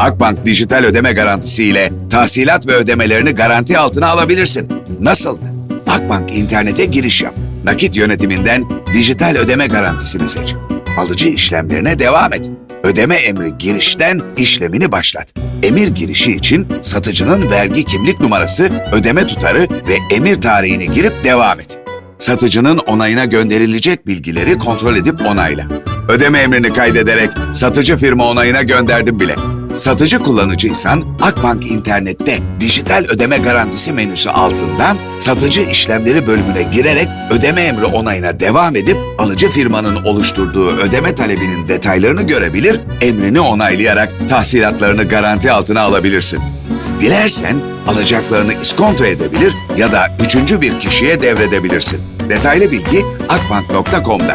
Akbank dijital ödeme garantisi ile tahsilat ve ödemelerini garanti altına alabilirsin. Nasıl? Akbank internete giriş yap. Nakit yönetiminden dijital ödeme garantisini seç. Alıcı işlemlerine devam et. Ödeme emri girişten işlemini başlat. Emir girişi için satıcının vergi kimlik numarası, ödeme tutarı ve emir tarihini girip devam et. Satıcının onayına gönderilecek bilgileri kontrol edip onayla. Ödeme emrini kaydederek satıcı firma onayına gönderdim bile. Satıcı kullanıcıysan Akbank internette dijital ödeme garantisi menüsü altından satıcı işlemleri bölümüne girerek ödeme emri onayına devam edip alıcı firmanın oluşturduğu ödeme talebinin detaylarını görebilir, emrini onaylayarak tahsilatlarını garanti altına alabilirsin. Dilersen alacaklarını iskonto edebilir ya da üçüncü bir kişiye devredebilirsin. Detaylı bilgi akbank.com'da.